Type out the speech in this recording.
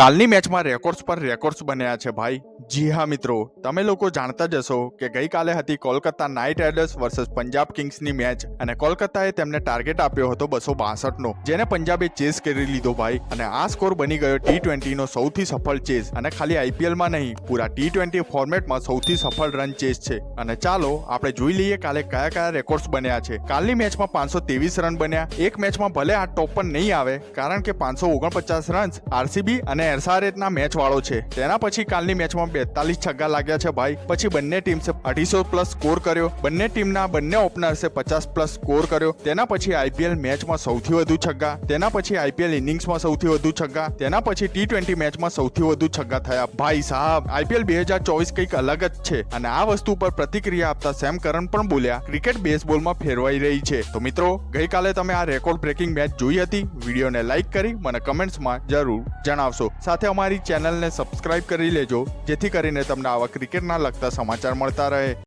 કાલની મેચમાં રેકોર્ડ્સ પર રેકોર્ડ્સ બન્યા છે ભાઈ. જી હા મિત્રો, તમે લોકો જાણતા જ હશો કે ગઈકાલે હતી Kolkata knight riders versus Punjab કિંગ્સની match અને કોલકાતાએ તેમને ટાર્ગેટ આપ્યો હતો બસો બાસઠનો. જેને પંજાબે ચેસ કરી લીધો ભાઈ અને આ સ્કોર બની ગયો ટી ટ્વેન્ટીનો સૌથી સફળ ચેસ. અને ખાલી આઈપીએલમાં નહીં, પૂરા ટી ટ્વેન્ટી ફોર્મેટમાં સૌથી સફળ રન ચેસ છે. અને ચાલો, આપણે જોઈ લઈએ કાલે કયા કયા રેકોર્ડ્સ બન્યા છે. કાલની મેચમાં પાંચસો ત્રેવીસ રન બન્યા. એક મેચમાં ભલે આ ટોપ પર નહીં આવે, કારણ કે પાંચસો ઓગણપચાસ રન્સ આરસીબી અને એરસારેતના મેચ વાળો છે. તેના પછી કાલની મેચમાં બેતાલીસ છગ્ગા લાગ્યા છે ભાઈ. પછી બંને ટીમ્સે અઢીસો પ્લસ સ્કોર કર્યો. બંને ટીમના બંને ઓપનર્સે પચાસ પ્લસ સ્કોર કર્યો. તેના પછી આઈપીએલ મેચમાં સૌથી વધુ છગ્ગા. તેના પછી આઈપીએલ ઇનિંગ્સમાં સૌથી વધુ છગ્ગા. તેના પછી ટી ટ્વેન્ટી મેચમાં સૌથી વધુ છગ્ગા થયા. ભાઈ સાહેબ, આઈપીએલ બે હજાર ચોવીસ કંઈક અલગ જ છે. અને આ વસ્તુ પર પ્રતિક્રિયા આપતા સેમ કરન પણ બોલ્યા, ક્રિકેટ બેઝબોલમાં ફેરવાઈ રહી છે. તો મિત્રો, ગઈકાલે તમે આ રેકોર્ડ બ્રેકિંગ મેચ જોઈ હતી? વિડીયોને લાઈક કરી મને કમેન્ટ્સમાં જરૂર જણાવશો. સાથે અમારી ચેનલને સબસ્ક્રાઇબ કરી લેજો, જેથી કરીને તમને આવા ક્રિકેટના લગતા સમાચાર મળતા રહે.